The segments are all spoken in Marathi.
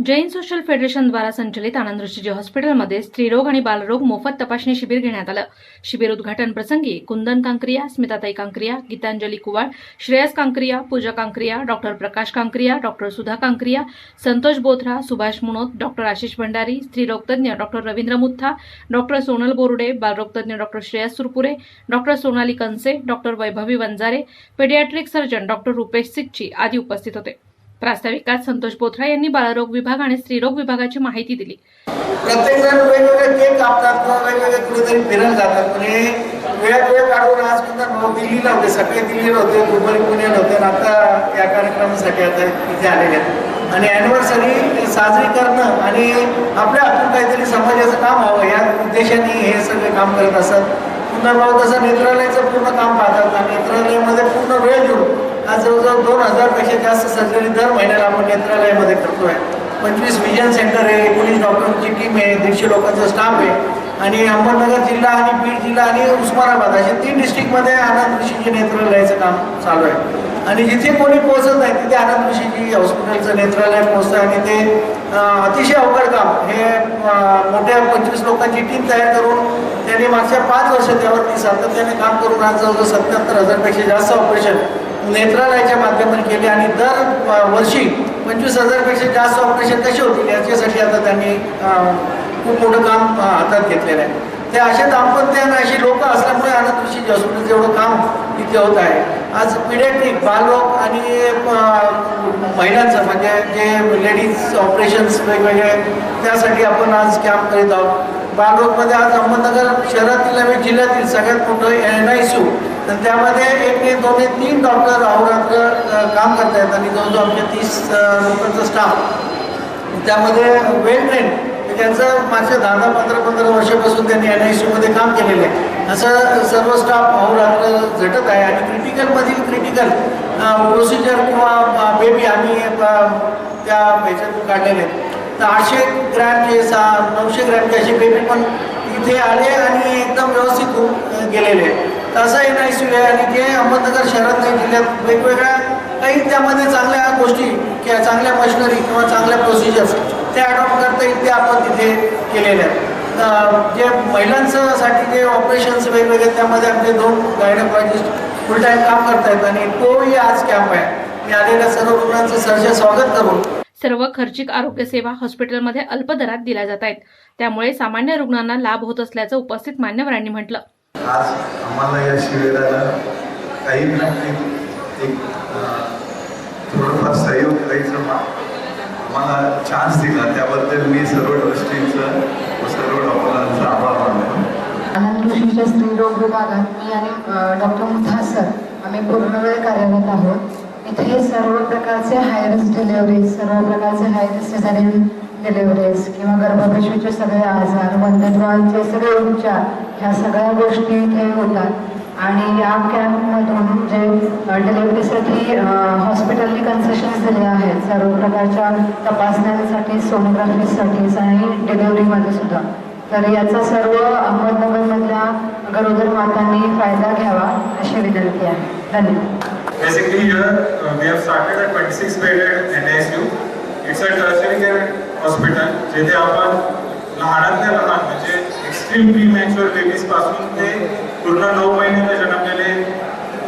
जैन सोशल फेडरेशनद्वारा संचलित आनंद ऋषीजी हॉस्पिटलमध्ये स्त्रीरोग आणि बालरोग मोफत तपासणी शिबिर घेण्यात आलं. शिबिर उद्घाटन प्रसंगी Kundan Kankriya Smitatai Kankriya Gitanjali Kuwal Shreyas Kankriya Pooja Kankriya doctor Prakash Kankriya doctor Sudha Kankriya Santosh Bothra Subhash Munot doctor Ashish Bhandari स्त्रीरोगतज्ञ doctor Ravindra Mutha doctor Sonal Borude बालरोगतज्ञ doctor Shreyas Surpure doctor Sonali Kanse doctor Vaibhavi Vanjare paediatric surgeon doctor Rupesh Sikchi आदी उपस्थित होते. प्रास्ताविकात संतोष बोथरा यांनी बाळरोग विभाग आणि स्त्रीरोग विभागाची माहिती दिली. प्रत्येक जण वेगवेगळे केक कापतात किंवा वेगवेगळे कुठेतरी फिरत जातात. म्हणजे वेळात वेळ काढून आज पुन्हा दिल्लीला होते सगळे दिल्लीला होते दुबई पुण्याला होते. आणि आता या कार्यक्रमासाठी आता इथे आलेले आहेत. आणि अॅनिव्हर्सरी साजरी करणं आणि आपल्या हातून काहीतरी समाजाचं काम व्हावं या उद्देशाने हे सगळे काम करत असतात पुन्हा भाऊ तसं नेत्रालयाचं पूर्ण काम पाहतात आणि नेत्रालयामध्ये पूर्ण वेळ देऊन आज जवळजवळ दोन हजारपेक्षा जास्त सर्जरी दर महिन्याला आपण नेत्रालयामध्ये करतोय. पंचवीस विजन सेंटर आहे एकोणीस डॉक्टरांची टीम आहे दीडशे लोकांचा स्टाफ आहे. आणि अहमदनगर जिल्हा आणि बीड जिल्हा आणि उस्मानाबाद असे तीन डिस्ट्रिक्टमध्ये आनंद ऋषीजी नेत्रालयाचं काम चालू आहे. आणि जिथे कोणी पोहोचत नाही तिथे आनंद ऋषीजी हॉस्पिटलचं नेत्रालय पोहोचतं आणि ते अतिशय अवघड काम. हे मोठ्या पंचवीस लोकांची टीम तयार करून त्यांनी मागच्या पाच वर्ष त्यावरती सातत्याने काम करून आज जवळजवळ सत्याहत्तर हजारपेक्षा जास्त ऑपरेशन नेत्रालयाच्या माध्यमातून केले आणि दर वर्षी पंचवीस हजारपेक्षा जास्त ऑपरेशन कसे होतील याच्यासाठी आता त्यांनी खूप मोठं काम हातात घेतलेलं आहे. ते असे दाम्पत्यानं अशी लोक असल्यामुळे आनंद कृषी हॉस्पिटलचं एवढं काम इथे होत आहे. आज पिडियाट्रिक बालरोग आणि महिलांचं म्हणजे जे लेडीज ऑपरेशन्स वेगवेगळे त्यासाठी आपण आज कॅम्प करीत आहोत. बालरोगमध्ये आज अहमदनगर शहरातील नव्हे जिल्ह्यातील सगळ्यात मोठं एन आय सी तर त्यामध्ये एक ते दोन ते तीन डॉक्टर अहोरात्र काम करत आहेत आणि जवळजवळ आमच्या तीस लोकांचा स्टाफ. त्यामध्ये वेल ट्रेन त्यांचं मागच्या दहा दहा पंधरा पंधरा वर्षापासून त्यांनी एन आय सीमध्ये काम केलेलं आहे. असं सर्व स्टाफ अहोरात्र झटत आहे आणि क्रिटिकलमधील क्रिटिकल प्रोसिजर किंवा बेबी आम्ही त्या ह्याच्यातून काढलेले आहेत. तर आठशे ग्रॅमचे सहा नऊशे ग्रॅमचे असे बेबी पण इथे आले आणि एकदम व्यवस्थित होऊन गेलेले आहे तर असं आहे आणि जे अहमदनगर शहरात नाही जिल्ह्यात वेगवेगळ्या काही त्यामध्ये चांगल्या गोष्टी किंवा चांगल्या मशिनरी किंवा चांगल्या प्रोसिजर्स ते अडॉप्ट करता येईल ते आपण तिथे केलेले आहेत. जे महिलांसाठी जे ऑपरेशन्स वेगवेगळे त्यामध्ये आमचे दोन गायनोकॉलॉजिस्ट फुल टाईम काम करतायत आणि तोही आज कॅम्प आहे. मी आलेल्या सर्व रुग्णांचं सहर्ष स्वागत करून सर्व खर्चिक आरोग्य सेवा हॉस्पिटलमध्ये अल्प दरात दिल्या जात आहेत. त्यामुळे सामान्य रुग्णांना लाभ होत असल्याचं उपस्थित मान्यवरांनी म्हटलं. आज आम्हाला या शिबिराला काही ना काही एक थोडंफार सहयोग करायचं आम्हाला चान्स दिला. त्याबद्दल मी सर्व ट्रस्टींचं व सर्व डॉक्टरांचा आभार मानतो. आनंद स्त्रीरोग विभागात मी आणि डॉक्टर मुथा सर आम्ही पूर्ण वेळ कार्यरत आहोत. इथे सर्व प्रकारचे हायरस डिलेवरी सर्व प्रकारचे हायरस रिस्क डिलिव्हरीज डिलेवरीज किंवा गर्भपिशवीचे सगळे आजार बंधत्वांचे सगळे उपचार ह्या सगळ्या गोष्टी इथे होतात. आणि या कॅम्पमधून जे डिलेवरीसाठी हॉस्पिटलनी कन्सेशन्स दिले आहेत सर्व प्रकारच्या तपासण्यांसाठी सोनोग्राफीसाठी आणि डिलेवरीमध्ये सुद्धा. तर याचा सर्व अहमदनगरमधल्या गरोदर मातांनी फायदा घ्यावा अशी विनंती आहे. धन्यवाद. Basically, here uh, we have started a 26 bedded NICU. It's a tertiary care hospital जेथे आपण लहानातल्या लहान, म्हणजे एक्स्ट्रीम प्री मॅच्युअर बेबीज पासून ते पूर्ण नऊ महिन्याला जन्मलेले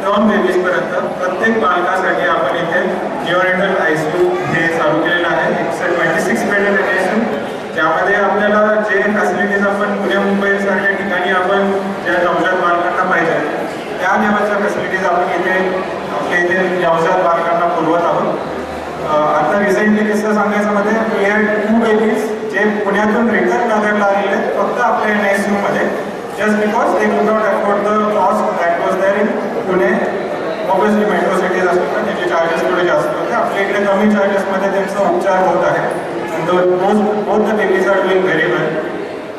नॉन बेबीज पर्यंत प्रत्येक बालकासाठी आपण इथे निओनेटल आयसीयू हे जे पुण्यातून रिटर्न नगरला आलेले आहेत फक्त आपल्या एन एस मध्ये just because they could not afford the cost that was there in Pune obviously metro cities असतात त्याचे चार्जेस थोडे जास्त होते आपल्या इकडे कमी चार्जेसमध्ये त्यांचा उपचार होत the babies are doing very well.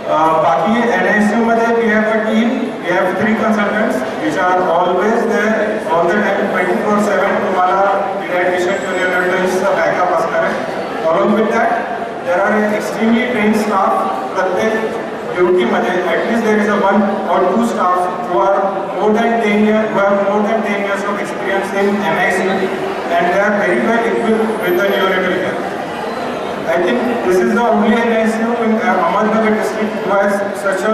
Uh, बाकी एन एस मध्ये we have a team we have three consultants which are always there all the time twenty four seven तुम्हाला पिडियाट्रिशियन न्यूरोलॉजिस्टचा बॅकअप असणार आहे along with that there are extremely train staff प्रत्येक ड्युटीमध्ये at least there is a one or two staff who are more than ten year who have more than ten years of experience in M I C and they are very well equip with the neurological care I think is the only NICU in uh, Ahmednagar district who has such a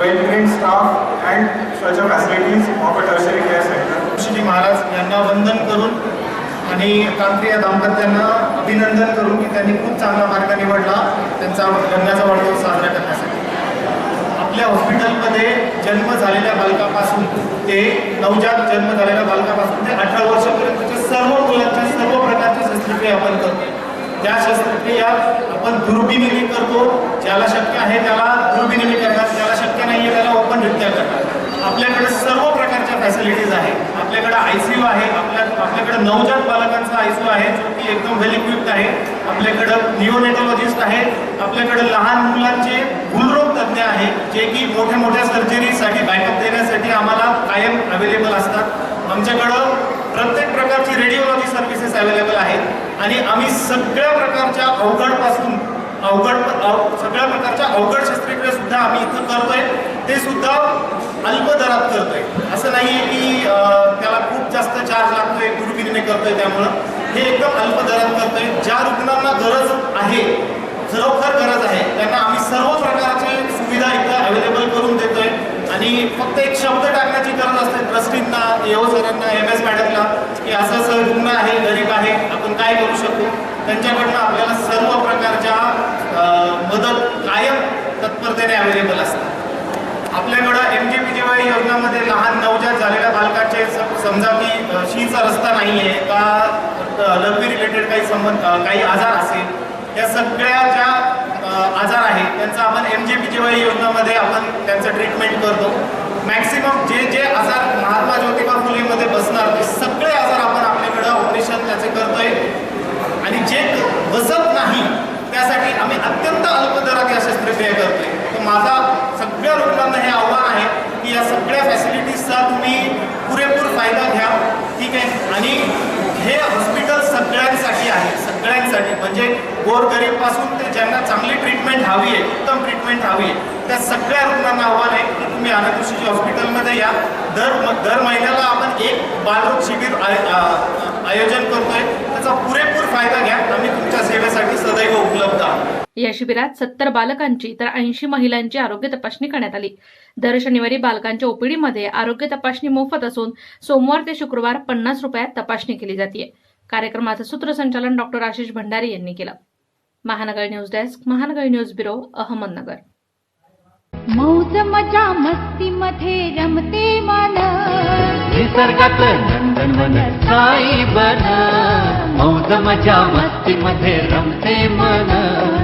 well-trained staff and such a facilities of a tertiary care center. Shri Maharaj यांना वंदन करून आणि कांक्रिया दाम्पत्यांना अभिनंदन करून की त्यांनी खूप चांगला मार्ग निवडला त्यांचा गंगाचा वाढदिवस साजरा करण्यासाठी. आपल्या हॉस्पिटलमध्ये जन्म झालेल्या बालकापासून ते नवजात जन्म झालेल्या बालकापासून ते अठरा वर्षापर्यंतच्या सर्व मुलांच्या सर्व प्रकारची शस्त्रक्रिया आपण करतो. त्या शस्त्रक्रिया आपण दुर्बिणीने करतो. ज्याला शक्य आहे त्याला दुर्बिणीने करतात ज्याला शक्य नाही आहे त्याला ओपन रित्या करतात. आपल्याकडे सर्व फॅसिलिटीज आहे. आपल्याकडे आय सी यू आहे. आपल्या आपल्याकडे नवजात बालकांचा आय सी यू आहे जो की एकदम वेल इक्विप्ड आहे. आपल्याकडं निओनेटॉलॉजिस्ट आहे. आपल्याकडे लहान मुलांचे गुलरोग तज्ज्ञ आहे जे की मोठ्या मोठ्या सर्जरीसाठी बॅकअप देण्यासाठी आम्हाला कायम अवेलेबल असतात. आमच्याकडं प्रत्येक प्रकारची रेडिओलॉजी सर्व्हिसेस अवेलेबल आहेत. आणि आम्ही सगळ्या प्रकारच्या अवघडपासून अवघड अव- सगळ्या प्रकारच्या अवघड शस्त्रक्रिया सुद्धा आम्ही इथं करतोय. ते सुद्धा अल्प दरात करतोय. नाही आहे की त्याला खूप जास्त चार्ज लागतोय दुर्बिणीने करतोय त्यामुळं. हे एकदम अल्प दरात करतोय. ज्या रुग्णांना गरज आहे खरोखर गरज आहे त्यांना आम्ही सर्व प्रकारचे सुविधा इथं अवेलेबल करून देतोय. आणि फक्त एक शब्द टाकण्याची गरज असते ट्रस्टींना एओ सरांना एम एस मॅडमला की असं असं रुग्ण आहे गरीब आहे आपण काय करू शकतो त्यांच्याकडनं आपल्याला सर्व प्रकारच्या मदत कायम तत्परतेने अवेलेबल असतात आपल्याकडं एम जे पी जेव्हा योजनामध्ये लहान नवजात झालेल्या बालकाचे समजा की शीचा रस्ता नाही आहे का लघवी रिलेटेड काही संबंध काही आजार असेल या सगळ्या ज्या आजार आहेत त्यांचा आपण एम जे पी जेव्हा योजनामध्ये आपण त्यांचं ट्रीटमेंट करतो. मॅक्सिमम जे जे आजार महात्मा ज्योतिबा फुलेमध्ये बसणार ते सगळे आजार आपण आपल्याकडं ऑपरेशन त्याचे करतोय आणि जे बसत नाही त्यासाठी आम्ही अत्यंत अल्प दरात या शस्त्रक्रिया करतोय तर माझा सगळ्या रुग्णांना हे आव्हान आहे की या सगळ्या फॅसिलिटीजचा तुम्ही पुरेपूर फायदा घ्या. ठीक आहे? आणि हे हॉस्पिटल सगळ्यांसाठी आहे. सगळ्यांसाठी. म्हणजे गोरगरीबपासून ते ज्यांना चांगली ट्रीटमेंट हवी आहे उत्तम ट्रीटमेंट हवी आहे त्या सगळ्या रुग्णांना आव्हान आहे की तुम्ही अनाथकृषीची हॉस्पिटलमध्ये या. दर दर महिन्याला आपण एक बालरोग शिबिर आय- आयोजन करतोय. त्याचा पुरेपूर फायदा घ्या. आम्ही तुमच्या सेवेसाठी सदैव उपलब्ध आहोत. या शिबिरात सत्तर बालकांची तर ऐंशी महिलांची आरोग्य तपासणी करण्यात आली. दर शनिवारी बालकांच्या ओपीडीमध्ये आरोग्य तपासणी मोफत असून सोमवार ते शुक्रवार पन्नास रुपयात तपासणी केली जाते कार्यक्रमाचं सूत्रसंचालन डॉक्टर आशिष भंडारी यांनी केलं. Mahanagar news desk Mahanagar news bureau Ahmednagar. मौज मजा मस्ती मध्ये रमते मन. निसर्गात नंदनवन साई बन. मौज मजा मस्ती मध्ये रमते मन.